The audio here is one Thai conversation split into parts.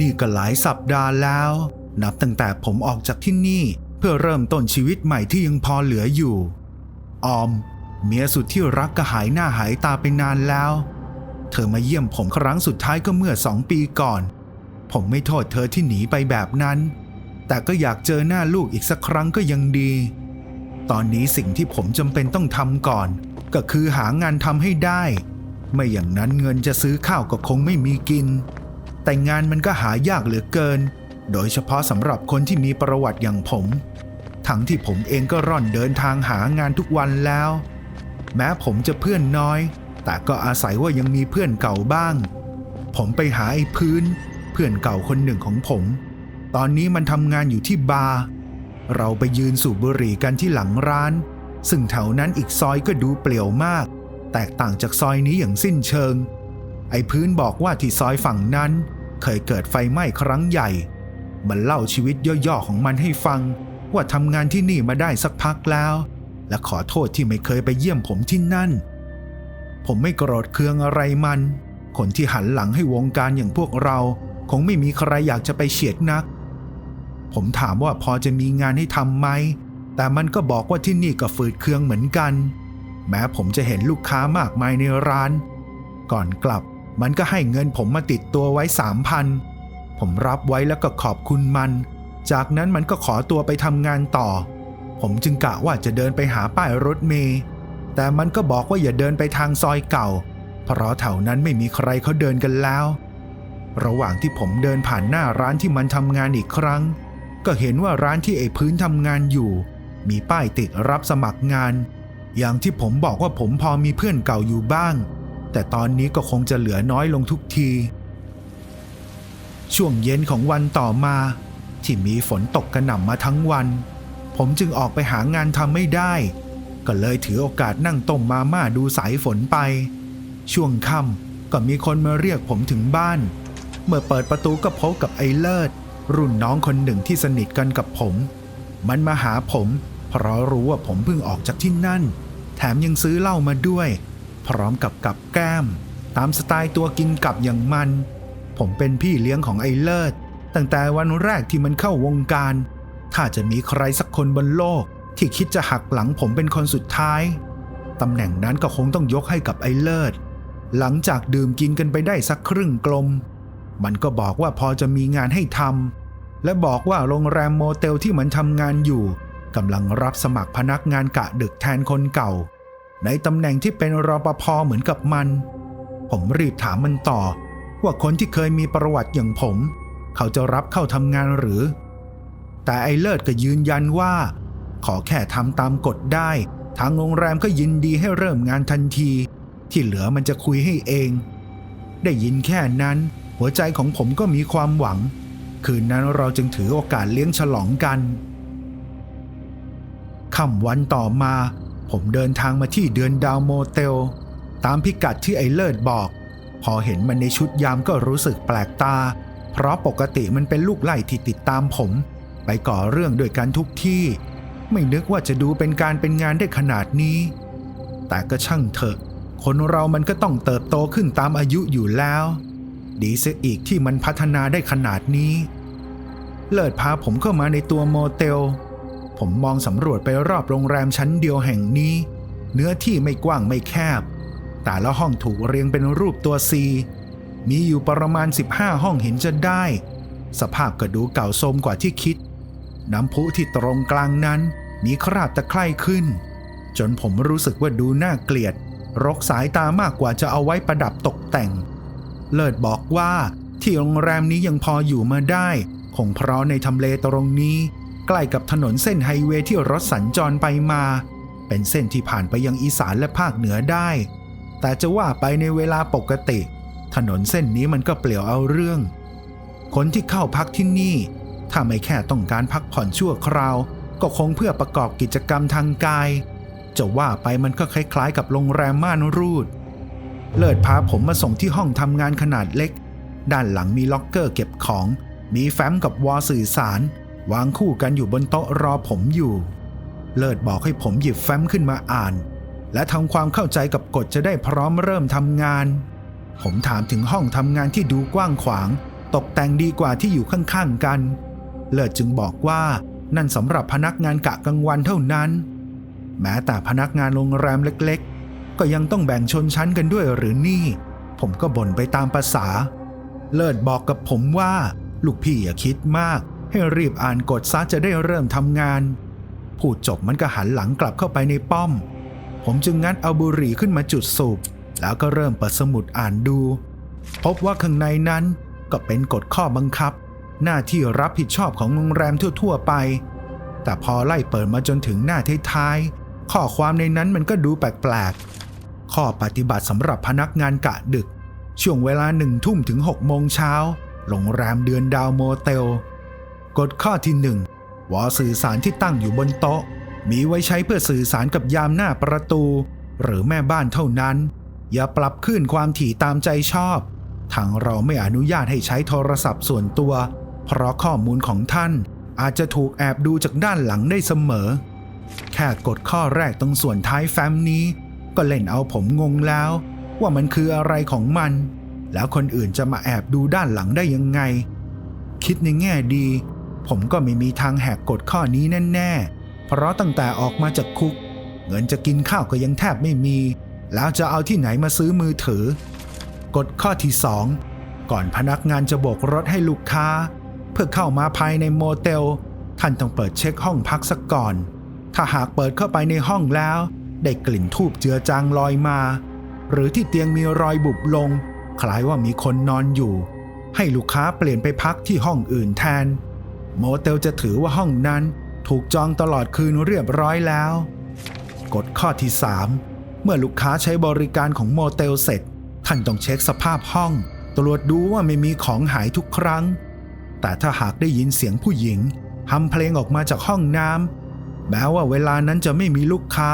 นี่ก็หลายสัปดาห์แล้ว นับตั้งแต่ผมออกจากที่นี่เพื่อเริ่มต้นชีวิตใหม่ที่ยังพอเหลืออยู่ ออม เมียสุดที่รักก็หายหน้าหายตาไปนานแล้ว เธอมาเยี่ยมผมครั้งสุดท้ายก็เมื่อสองปีก่อน ผมไม่โทษเธอที่หนีไปแบบนั้น แต่ก็อยากเจอหน้าลูกอีกสักครั้งก็ยังดี ตอนนี้สิ่งที่ผมจำเป็นต้องทำก่อน ก็คือหางานทำให้ได้ ไม่อย่างนั้นเงินจะซื้อข้าวก็คงไม่มีกิน แต่งานมันก็หายากเหลือเกิน โดยเฉพาะสำหรับคนที่มีประวัติอย่างผม ทั้งที่ผมเองก็ร่อนเดินทางหางานทุกวันแล้ว แม้ผมจะเพื่อนน้อย แต่ก็อาศัยว่ายังมีเพื่อนเก่าบ้าง ผมไปหาไอ้พื้น เพื่อนเก่าคนหนึ่งของผม ตอนนี้มันทำงานอยู่ที่บาร์เราไปยืนสูบบุหรี่กันที่หลังร้าน ซึ่งแถวนั้นอีกซอยก็ดูเปลี่ยวมาก แตกต่างจากซอยนี้อย่างสิ้นเชิง ไอ้พื้นบอกว่าที่ซอยฝั่งนั้น เคยเกิดไฟไหม้ครั้งใหญ่ มันเล่าชีวิตย่อๆของมันให้ฟัง ว่าทำงานที่นี่มาได้สักพักแล้ว และขอโทษที่ไม่เคยไปเยี่ยมผมที่นั่น ผมไม่โกรธเคืองอะไรมัน คนที่หันหลังให้วงการอย่างพวกเรา คงไม่มีใครอยากจะไปเฉียดนัก ผมถามว่าพอจะมีงานให้ทำไหม แต่มันก็บอกว่าที่นี่ก็ฝืดเคืองเหมือนกัน แม้ผมจะเห็นลูกค้ามากมายในร้าน ก่อนกลับ มันก็ให้เงินผมมาติดตัวไว้สามพันผมรับไว้แล้วก็ขอบคุณมัน จากนั้นมันก็ขอตัวไปทำงานต่อ ผมจึงกะว่าจะเดินไปหาป้ายรถเมล์แต่มันก็บอกว่าอย่าเดินไปทางซอยเก่า เพราะแถวนั้นไม่มีใครเขาเดินกันแล้ว ระหว่างที่ผมเดินผ่านหน้าร้านที่มันทำงานอีกครั้ง ก็เห็นว่าร้านที่ไอ้พื้นทำงานอยู่ มีป้ายติดรับสมัครงาน อย่างที่ผมบอกว่าผมพอมีเพื่อนเก่าอยู่บ้าง แต่ตอนนี้ก็คงจะเหลือน้อยลงทุกที ช่วงเย็นของวันต่อมา ที่มีฝนตกกระหน่ำมาทั้งวัน ผมจึงออกไปหางานทำไม่ได้ ก็เลยถือโอกาสนั่งต้มมาม่าดูสายฝนไป ช่วงค่ำก็มีคนมาเรียกผมถึงบ้าน เมื่อเปิดประตูก็พบกับไอ้เลิศ รุ่นน้องคนหนึ่งที่สนิทกันกับผม มันมาหาผม เพราะรู้ว่าผมเพิ่งออกจากที่นั่น แถมยังซื้อเหล้ามาด้วย พร้อมกับกับแก้ม ตามสไตล์ตัวกินกับอย่างมัน ผมเป็นพี่เลี้ยงของไอ้เลิศตั้งแต่วันแรกที่มันเข้าวงการ ถ้าจะมีใครสักคนบนโลก ที่คิดจะหักหลังผมเป็นคนสุดท้ายตำแหน่งนั้นก็คงต้องยกให้กับไอ้เลิศ หลังจากดื่มกินกันไปได้สักครึ่งกลม มันก็บอกว่าพอจะมีงานให้ทำและบอกว่าโรงแรมโมเตลที่มันทำงานอยู่กำลังรับสมัครพนักงานกะดึกแทนคนเก่า ในตำแหน่งที่เป็นรปภเหมือนกับมัน ผมรีบถามมันต่อ ว่าคนที่เคยมีประวัติอย่างผม เขาจะรับเข้าทำงานหรือ แต่ไอ้เลิศก็ยืนยันว่า ขอแค่ทำตามกฎได้ ทางโรงแรมก็ยินดีให้เริ่มงานทันที ที่เหลือมันจะคุยให้เอง ได้ยินแค่นั้น หัวใจของผมก็มีความหวัง คืนนั้นเราจึงถือโอกาสเลี้ยงฉลองกันค่ำวันต่อมา ผมเดินทางมาที่เดือนดาวโมเตล ตามพิกัดที่ไอเลิศบอก พอเห็นมันในชุดยามก็รู้สึกแปลกตา เพราะปกติมันเป็นลูกไล่ที่ติดตามผม ไปก่อเรื่องด้วยกันทุกที่ ไม่นึกว่าจะดูเป็นการเป็นงานได้ขนาดนี้ แต่ก็ช่างเถอะ คนเรามันก็ต้องเติบโตขึ้นตามอายุอยู่แล้ว ดีเสียอีกที่มันพัฒนาได้ขนาดนี้ เลิศพาผมเข้ามาในตัวโมเตล ผมมองสำรวจไปรอบโรงแรมชั้นเดียวแห่งนี้ เนื้อที่ไม่กว้างไม่แคบ แต่ละห้องถูกเรียงเป็นรูปตัวซีมีอยู่ประมาณ 15 ห้องเห็นจะได้ สภาพก็ดูเก่าโทรมกว่าที่คิด น้ำพุที่ตรงกลางนั้นมีคราบตะไคร่ขึ้น จนผมรู้สึกว่าดูน่าเกลียด รกสายตามากกว่าจะเอาไว้ประดับตกแต่ง เลิศบอกว่าที่โรงแรมนี้ยังพออยู่มาได้ คงเพราะในทำเลตรงนี้ ใกล้กับถนนเส้นไฮเวย์ที่รถสัญจรไปมา เป็นเส้นที่ผ่านไปยังอีสานและภาคเหนือได้ แต่จะว่าไปในเวลาปกติ ถนนเส้นนี้มันก็เปลี่ยวเอาเรื่อง คนที่เข้าพักที่นี่ ถ้าไม่แค่ต้องการพักผ่อนชั่วคราว ก็คงเพื่อประกอบกิจกรรมทางกาย จะว่าไปมันก็คล้ายๆ กับโรงแรมม่านรูด เลิศพาผมมาส่งที่ห้องทำงานขนาดเล็ก ด้านหลังมีล็อกเกอร์เก็บของ มีแฟ้มกับวอลสื่อสาร วางคู่กันอยู่บนโต๊ะรอผมอยู่ เลิศบอกให้ผมหยิบแฟ้มขึ้นมาอ่าน และทำความเข้าใจกับกฎจะได้พร้อมเริ่มทำงาน ผมถามถึงห้องทำงานที่ดูกว้างขวาง ตกแต่งดีกว่าที่อยู่ข้างๆกัน เลิศจึงบอกว่านั่นสำหรับพนักงานกะกลางวันเท่านั้น แม้แต่พนักงานโรงแรมเล็กๆ ก็ยังต้องแบ่งชนชั้นกันด้วยหรือนี่ ผมก็บ่นไปตามภาษา เลิศบอกกับผมว่า ลูกพี่อย่าคิดมาก ให้รีบอ่านกฎซะจะได้เริ่มทำงาน พูดจบมันก็หันหลังกลับเข้าไปในป้อม ผมจึงงัดเอาบุหรี่ขึ้นมาจุดสูบ แล้วก็เริ่มเปิดสมุดอ่านดู พบว่าข้างในนั้นก็เป็นกฎข้อบังคับ หน้าที่รับผิดชอบของโรงแรมทั่ว ๆ ไป แต่พอไล่เปิดมาจนถึงหน้าท้ายๆข้อความในนั้นมันก็ดูแปลกๆข้อปฏิบัติสำหรับพนักงานกะดึก ช่วงเวลาหนึ่งทุ่มถึง6โมงเช้าโรงแรมเดือนดาวโมเตล กฎข้อที่หนึ่งวอสื่อสารที่ตั้งอยู่บนโต๊ะ มีไว้ใช้เพื่อสื่อสารกับยามหน้าประตู หรือแม่บ้านเท่านั้น อย่าปรับขึ้นความถี่ตามใจชอบ ทางเราไม่อนุญาตให้ใช้โทรศัพท์ส่วนตัว เพราะข้อมูลของท่านอาจจะถูกแอบดูจากด้านหลังได้เสมอ แค่กดข้อแรกตรงส่วนท้ายแฟ้มนี้ ก็เล่นเอาผมงงแล้ว ว่ามันคืออะไรของมัน แล้วคนอื่นจะมาแอบดูด้านหลังได้ยังไง คิดในแง่ดี ผมก็ไม่มีทางแหกกฎข้อนี้แน่ๆ เพราะตั้งแต่ออกมาจากคุก เงินจะกินข้าวก็ยังแทบไม่มี แล้วจะเอาที่ไหนมาซื้อมือถือ กฎข้อที่2ก่อนพนักงานจะโบกรถให้ลูกค้า เพื่อเข้ามาภายในโมเตล ท่านต้องเปิดเช็คห้องพักสักก่อน ถ้าหากเปิดเข้าไปในห้องแล้ว ได้กลิ่นทูบเจือจางลอยมา หรือที่เตียงมีรอยบุบลง คล้ายว่ามีคนนอนอยู่ ให้ลูกค้าเปลี่ยนไปพักที่ห้องอื่นแทน โมเตลจะถือว่าห้องนั้นถูกจองตลอดคืนเรียบร้อยแล้ว กฎข้อที่ 3 เมื่อลูกค้าใช้บริการของโมเตลเสร็จ ท่านต้องเช็คสภาพห้อง ตรวจดูว่าไม่มีของหายทุกครั้ง แต่ถ้าหากได้ยินเสียงผู้หญิงทำเพลงออกมาจากห้องน้ำแม้ว่าเวลานั้นจะไม่มีลูกค้า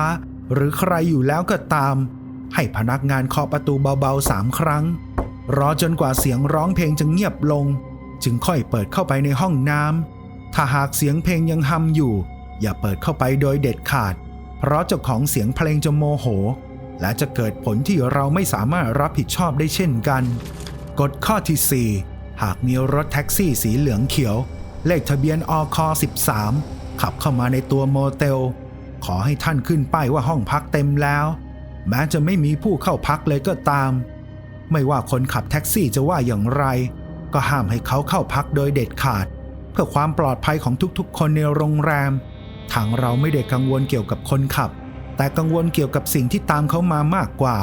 หรือใครอยู่แล้วก็ตาม ให้พนักงานเคาะประตูเบาๆสามครั้ง รอจนกว่าเสียงร้องเพลงจะเงียบลง จึงค่อยเปิดเข้าไปในห้องน้ำถ้าหากเสียงเพลงยังฮัมอยู่ อย่าเปิดเข้าไปโดยเด็ดขาด เพราะเจ้าของเสียงเพลงจะโมโห และจะเกิดผลที่เราไม่สามารถรับผิดชอบได้เช่นกันกฎข้อที่ 4 หากมีรถแท็กซี่สีเหลืองเขียว เลขทะเบียนอค13 ขับเข้ามาในตัวโมเตล ขอให้ท่านขึ้นป้ายว่าห้องพักเต็มแล้ว แม้จะไม่มีผู้เข้าพักเลยก็ตาม ไม่ว่าคนขับแท็กซี่จะว่าอย่างไร ก็ห้ามให้เขาเข้าพักโดยเด็ดขาด เพื่อความปลอดภัยของทุกๆ คนในโรงแรม ทางเราไม่ได้กังวลเกี่ยวกับคนขับ แต่กังวลเกี่ยวกับสิ่งที่ตามเขามามากกว่า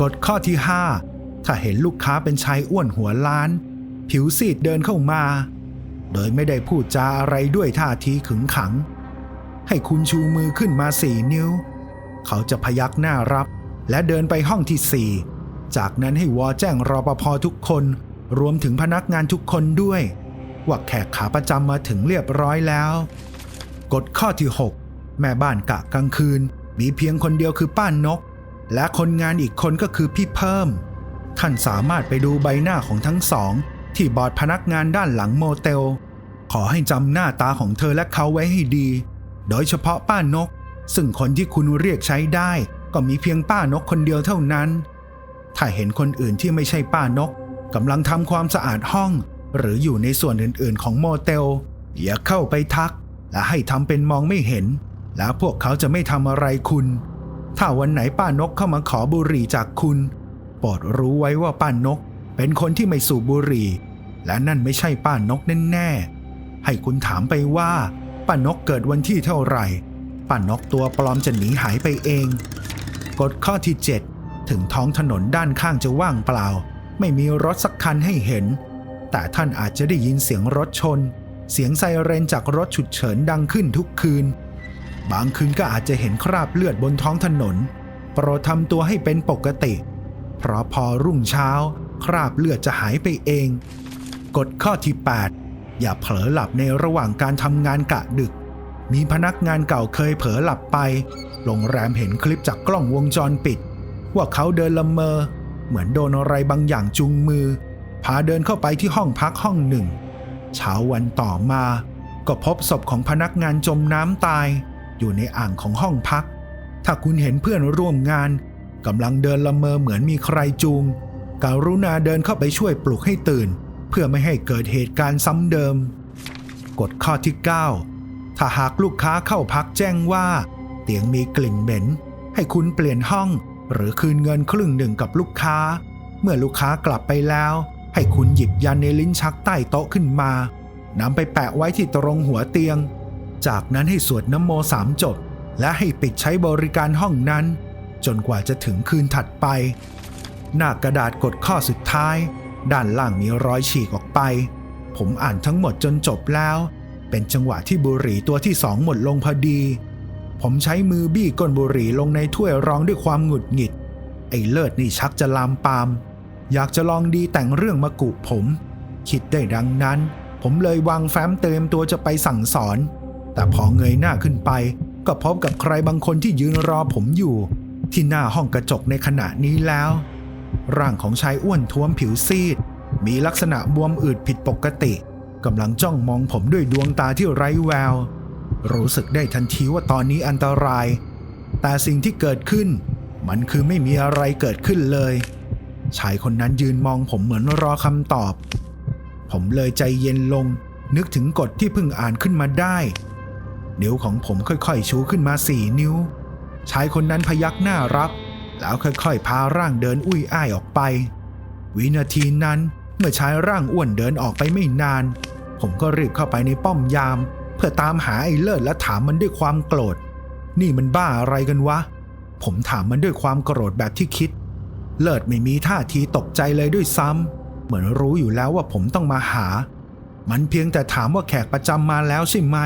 กฎข้อที่ 5 ถ้าเห็นลูกค้าเป็นชายอ้วนหัวล้าน ผิวซีดเดินเข้ามา โดยไม่ได้พูดจาอะไรด้วยท่าทีขึงขัง ให้คุณชูมือขึ้นมาสี่นิ้ว เขาจะพยักหน้ารับและเดินไปห้องที่สี่จากนั้นให้วอแจ้งรอปภทุกคน รวมถึงพนักงานทุกคนด้วย ว่าแขกขาประจำมาถึงเรียบร้อยแล้ว กฎข้อที่ 6 แม่บ้านกะกลางคืน มีเพียงคนเดียวคือป้านนก และคนงานอีกคนก็คือพี่เพิ่ม ท่านสามารถไปดูใบหน้าของทั้งสอง ที่บอร์ดพนักงานด้านหลังโมเตล ขอให้จำหน้าตาของเธอและเขาไว้ให้ดี โดยเฉพาะป้านก ซึ่งคนที่คุณเรียกใช้ได้ ก็มีเพียงป้านกคนเดียวเท่านั้น ถ้าเห็นคนอื่นที่ไม่ใช่ป้านก กำลังทำความสะอาดห้อง หรืออยู่ในส่วนอื่นๆ ของโมเตล อย่าเข้าไปทัก และให้ทำเป็นมองไม่เห็น แล้วพวกเขาจะไม่ทำอะไรคุณ ถ้าวันไหนป้านกเข้ามาขอบุหรี่จากคุณ โปรดรู้ไว้ว่าป้านก เป็นคนที่ไม่สูบบุหรี่ และนั่นไม่ใช่ป้านกแน่ๆ ให้คุณถามไปว่าป้านกเกิดวันที่เท่าไหร่ป้านกตัวปลอมจะหนีหายไปเอง กฎข้อที่ 7 ถึงท้องถนนด้านข้างจะว่างเปล่า ไม่มีรถสักคันให้เห็น แต่ท่านอาจจะได้ยินเสียงรถชน เสียงไซเรนจากรถฉุดเฉินดังขึ้นทุกคืน บางคืนก็อาจจะเห็นคราบเลือดบนท้องถนน โปรดทำตัวให้เป็นปกติ เพราะพอรุ่งเช้า คราบเลือดจะหายไปเอง กฎข้อที่ 8 อย่าเผลอหลับในระหว่างการทำงานกะดึก มีพนักงานเก่าเคยเผลอหลับไป โรงแรมเห็นคลิปจากกล้องวงจรปิด ว่าเขาเดินละเมอ เหมือนโดนอะไรบางอย่างจุงมือ พาเดินเข้าไปที่ห้องพักห้องหนึ่ง เช้าวันต่อมา ก็พบศพของพนักงานจมน้ำตาย อยู่ในอ่างของห้องพัก ถ้าคุณเห็นเพื่อนร่วมงานกำลังเดินละเมอเหมือนมีใครจูงการุณาเดินเข้าไปช่วยปลุกให้ตื่น เพื่อไม่ให้เกิดเหตุการณ์ซ้ำเดิม กฎข้อที่ 9 ถ้าหากลูกค้าเข้าพักแจ้งว่า เตียงมีกลิ่นเหม็น ให้คุณเปลี่ยนห้อง หรือคืนเงินครึ่งหนึ่งกับลูกค้า เมื่อลูกค้ากลับไปแล้ว ให้คุณหยิบยันในลิ้นชักใต้โต๊ะขึ้นมานำไปแปะไว้ที่ตรงหัวเตียง จากนั้นให้สวดน้ำโมสามจบ และให้ปิดใช้บริการห้องนั้น จนกว่าจะถึงคืนถัดไป หน้ากระดาษกดข้อสุดท้าย ด้านล่างมีรอยฉีกออกไป ผมอ่านทั้งหมดจนจบแล้ว เป็นจังหวะที่บุหรี่ตัวที่สองหมดลงพอดี ผมใช้มือบี้ก้นบุหรี่ลงในถ้วยรองด้วยความหงุดหงิด ไอ้เลิศนี่ชักจะลามปาม อยากจะลองดีแต่งเรื่องมากุผม คิดได้ดังนั้น ผมเลยวางแฟ้มเตรียมตัวจะไปสั่งสอน แต่พอเงยหน้าขึ้นไป ก็พบกับใครบางคนที่ยืนรอผมอยู่ ที่หน้าห้องกระจกในขณะนี้แล้ว ร่างของชายอ้วนท้วมผิวซีด มีลักษณะบวมอืดผิดปกติกำลังจ้องมองผมด้วยดวงตาที่ไร้แวว รู้สึกได้ทันทีว่าตอนนี้อันตราย แต่สิ่งที่เกิดขึ้น มันคือไม่มีอะไรเกิดขึ้นเลย ชายคนนั้นยืนมองผมเหมือนรอคำตอบ ผมเลยใจเย็นลง นึกถึงกฎที่เพิ่งอ่านขึ้นมาได้ นิ้วของผมค่อยๆชูขึ้นมาสี่นิ้ว ชายคนนั้นพยักหน้ารับ แล้วค่อยๆ พาร่างเดินอุ้ยอ้ายออกไป วินาทีนั้นเมื่อชายร่างอ้วนเดินออกไปไม่นาน ผมก็รีบเข้าไปในป้อมยาม เพื่อตามหาไอ้เลิศและถามมันด้วยความโกรธ นี่มันบ้าอะไรกันวะ ผมถามมันด้วยความโกรธแบบที่คิด เลิศไม่มีท่าทีตกใจเลยด้วยซ้ำเหมือนรู้อยู่แล้วว่าผมต้องมาหา มันเพียงแต่ถามว่าแขกประจำมาแล้วใช่ไหม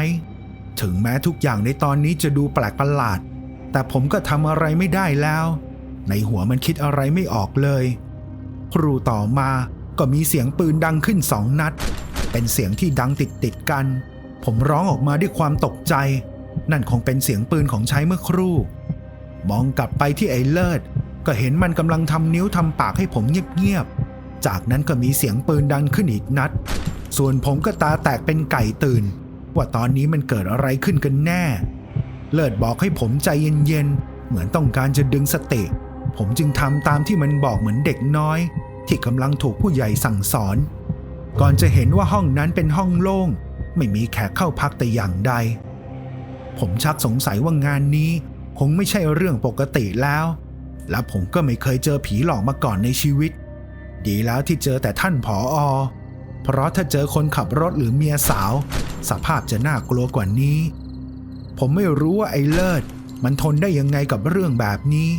ถึงแม้ทุกอย่างในตอนนี้จะดูแปลกประหลาด แต่ผมก็ทำอะไรไม่ได้แล้ว ในหัวมันคิดอะไรไม่ออกเลย ครูต่อมาก็มีเสียงปืนดังขึ้นสองนัด เป็นเสียงที่ดังติดติดกัน ผมร้องออกมาด้วยความตกใจ นั่นคงเป็นเสียงปืนของใช้เมื่อครู่ มองกลับไปที่ไอ้เลิศ ก็เห็นมันกำลังทำนิ้วทำปากให้ผมเงียบๆ จากนั้นก็มีเสียงปืนดังขึ้นอีกนัด ส่วนผมก็ตาแตกเป็นไก่ตื่น ว่าตอนนี้มันเกิดอะไรขึ้นกันแน่ เลิศบอกให้ผมใจเย็นๆ เหมือนต้องการจะดึงสติ ผมจึงทำตามที่มันบอกเหมือนเด็กน้อย ที่กำลังถูกผู้ใหญ่สั่งสอน ก่อนจะเห็นว่าห้องนั้นเป็นห้องโล่ง ไม่มีแขกเข้าพักแต่อย่างใด ผมชักสงสัยว่างานนี้คงไม่ใช่เรื่องปกติแล้ว และผมก็ไม่เคยเจอผีหลอกมาก่อนในชีวิต ดีแล้วที่เจอแต่ท่านผออเพราะถ้าเจอคนขับรถหรือเมียสาว สภาพจะน่ากลัวกว่านี้ ผมไม่รู้ว่าไอ้เลิศ มันทนได้ยังไงกับเรื่องแบบนี้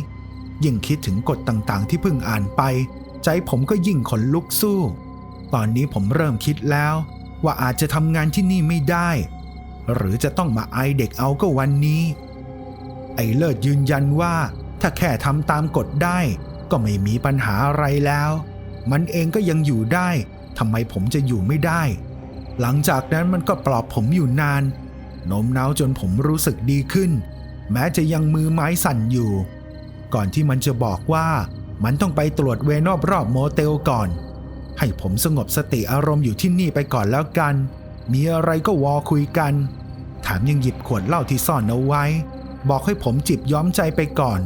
ยิ่งคิดถึงกฎต่างๆ ที่เพิ่งอ่านไป ใจผมก็ยิ่งขนลุกสู้ ตอนนี้ผมเริ่มคิดแล้ว ว่าอาจจะทำงานที่นี่ไม่ได้ หรือจะต้องมาไอเด็กเอาก็วันนี้ ไอเลิศยืนยันว่า ถ้าแค่ทำตามกฎได้ ก็ไม่มีปัญหาอะไรแล้ว มันเองก็ยังอยู่ได้ทำไมผมจะอยู่ไม่ได้ หลังจากนั้นมันก็ปลอบผมอยู่นานโน้มน้าวจนผมรู้สึกดีขึ้น แม้จะยังมือไม้สั่นอยู่ ก่อนที่มันจะบอกว่ามันต้องไปตรวจเวรรอบโมเตลก่อน ให้ผมสงบสติอารมณ์อยู่ที่นี่ไปก่อนแล้วกัน มีอะไรก็วอคุยกัน ถามยังหยิบขวดเหล้าที่ซ่อนเอาไว้ บอกให้ผมจิบย้อมใจไปก่อน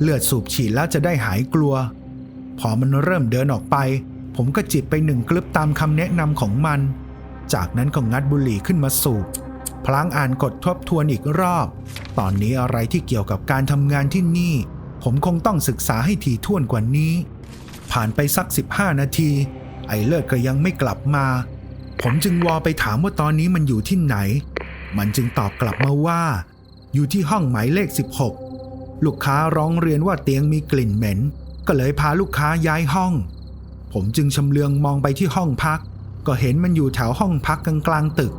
เลือดสูบฉีดแล้วจะได้หายกลัว พอมันเริ่มเดินออกไป ผมก็จิบไปหนึ่งกลึบตามคำแนะนำของมัน จากนั้นก็งัดบุหรี่ขึ้นมาสูบพลางอ่านกดทบทวนอีกรอบ ตอนนี้อะไรที่เกี่ยวกับการทำงานที่นี่ ผมคงต้องศึกษาให้ถี่ถ้วนกว่านี้ ผ่านไปสัก 15 นาที ไอ้เลิศก็ยังไม่กลับมา ผมจึงวอไปถามว่าตอนนี้มันอยู่ที่ไหน มันจึงตอบกลับมาว่า อยู่ที่ห้องหมายเลข 16 ลูกค้าร้องเรียนว่าเตียงมีกลิ่นเหม็น ก็เลยพาลูกค้าย้ายห้อง ผมจึงชำเลืองมองไปที่ห้องพัก ก็เห็นมันอยู่แถวห้องพักกลางกลางๆตึก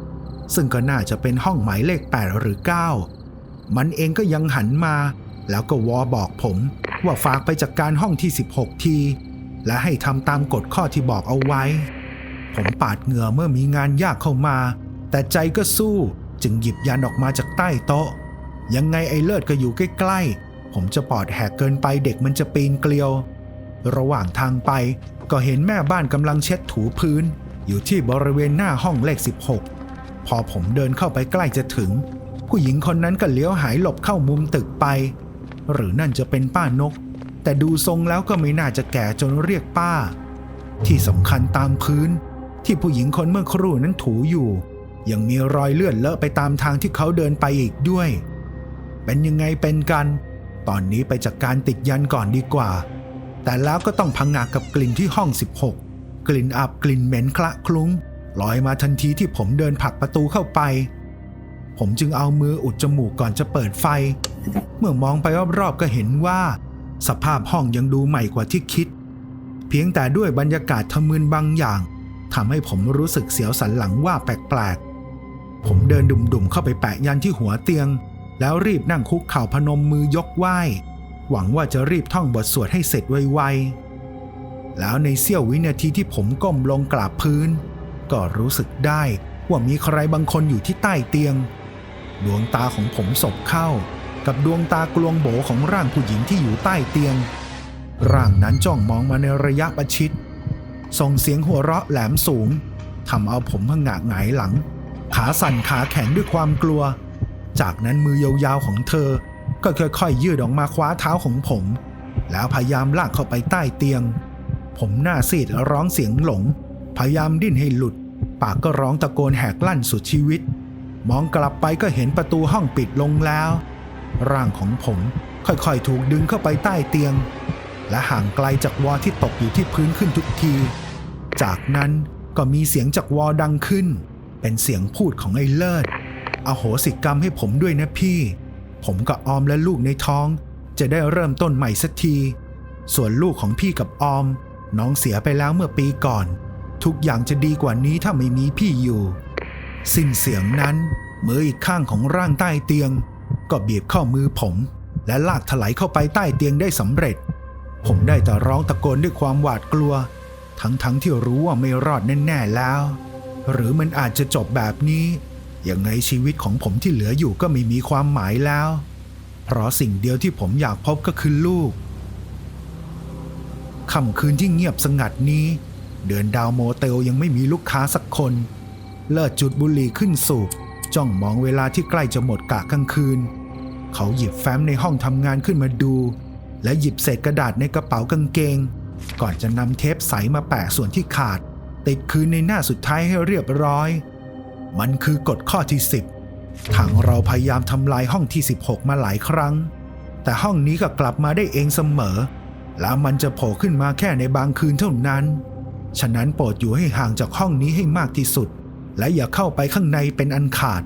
ซึ่งก็น่าจะเป็นห้องหมายเลข 8 หรือ 9 มันเองก็ยังหันมา แล้วก็วอบอกผมว่าฝากไปจัดกการห้องที่ 16 ที และให้ทำตามกฎข้อที่บอกเอาไว้ ผมปาดเหงื่อเมื่อมีงานยากเข้ามา แต่ใจก็สู้จึงหยิบยันออกมาจากใต้โต๊ะ ยังไงไอ้เลิศก็อยู่ใกล้ๆ ผมจะปอดแหกเกินไปเด็กมันจะปีนเกลียว ระหว่างทางไปก็เห็นแม่บ้านกำลังเช็ดถูพื้น อยู่ที่บริเวณหน้าห้องเลข 16 พอผมเดินเข้าไปใกล้จะถึง ผู้หญิงคนนั้นก็เลี้ยวหายหลบเข้ามุมตึกไป หรือนั่นจะเป็นป้านก แต่ดูทรงแล้วก็ไม่น่าจะแก่จนเรียกป้า ที่สำคัญตามพื้น ที่ผู้หญิงคนเมื่อครู่นั้นถูอยู่ ยังมีรอยเลือดเลอะไปตามทางที่เขาเดินไปอีกด้วย เป็นยังไงเป็นกัน ตอนนี้ไปจัดกการติดยันก่อนดีกว่า แต่แล้วก็ต้องพังงากกับกลิ่นที่ห้อง 16 กลิ่นอับกลิ่นเหม็นคละคลุ้งลอยมาทันทีที่ผมเดินผลักประตูเข้าไป ผมจึงเอามืออุดจมูกก่อนจะเปิดไฟ เมื่อมองไปรอบๆก็เห็นว่า สภาพห้องยังดูใหม่กว่าที่คิด เพียงแต่ด้วยบรรยากาศทะมึนบางอย่างทำให้ผมรู้สึกเสียวสันหลังว่าแปลกๆ ผมเดินดุ่มๆเข้าไปแปะยันที่หัวเตียง แล้วรีบนั่งคุกเข่าพนมมือยกไหว้ หวังว่าจะรีบท่องบทสวดให้เสร็จไวๆ แล้วในเสี้ยววินาทีที่ผมก้มลงกราบพื้น ก็รู้สึกได้ว่ามีใครบางคนอยู่ที่ใต้เตียง ดวงตาของผมสบเข้า กับดวงตากลวงโบของร่างผู้หญิงที่อยู่ใต้เตียง ร่างนั้นจ้องมองมาในระยะประชิด ส่งเสียงหัวเราะแหลมสูงทำเอาผมพงะหงายหลัง ขาสั่นขาแข็งด้วยความกลัว จากนั้นมือยาวๆของเธอ ก็ค่อยๆยืดออกมาคว้าเท้าของผม แล้วพยายามลากเข้าไปใต้เตียง ผมหน้าซีดร้องเสียงหลง พยายามดิ้นให้หลุด ปากก็ร้องตะโกนแหกลั่นสุดชีวิต มองกลับไปก็เห็นประตูห้องปิดลงแล้ว ร่างของผมค่อยๆ ถูกดึงเข้าไปใต้เตียง และห่างไกลจากวอที่ตกอยู่ที่พื้นขึ้นทุกที จากนั้นก็มีเสียงจากวอดังขึ้น เป็นเสียงพูดของไอ้เลิศอโหสิกรรมให้ผมด้วยนะพี่ ผมกับออมและลูกในท้อง จะได้เริ่มต้นใหม่สักที ส่วนลูกของพี่กับออม น้องเสียไปแล้วเมื่อปีก่อน ทุกอย่างจะดีกว่านี้ถ้าไม่มีพี่อยู่ สิ้นเสียงนั้นมืออีกข้างของร่างใต้เตียง ก็บีบเข้ามือผม และลากถลายเข้าไปใต้เตียงได้สำเร็จ ผมได้แต่ร้องตะโกนด้วยความหวาดกลัว ทั้งๆทที่รู้ว่าไม่รอดแน่ๆแล้ว หรือมันอาจจะจบแบบนี้ยังไงชีวิตของผมที่เหลืออยู่ก็ไม่มีความหมายแล้ว เพราะสิ่งเดียวที่ผมอยากพบก็คือลูกค่ำคืนที่เงียบสงัดนี้ เดือนดาวโมเตลยังไม่มีลูกค้าสักคน เลิศจุดบุหรี่ขึ้นสูบ จ้องมองเวลาที่ใกล้จะหมดกะกลางคืน เขาหยิบแฟ้มในห้องทำงานขึ้นมาดู และหยิบเศษกระดาษในกระเป๋ากางเกง ก่อนจะนำเทปใสมาแปะส่วนที่ขาด ติดคืนในหน้าสุดท้ายให้เรียบร้อย มันคือกฎข้อที่ 10 ทางเราพยายามทำลายห้องที่ 16 มาหลายครั้ง แต่ห้องนี้ก็กลับมาได้เองเสมอ แล้วมันจะโผล่ขึ้นมาแค่ในบางคืนเท่านั้น ฉะนั้นโปรดอยู่ให้ห่างจากห้องนี้ให้มากที่สุด และอย่าเข้าไปข้างในเป็นอันขาด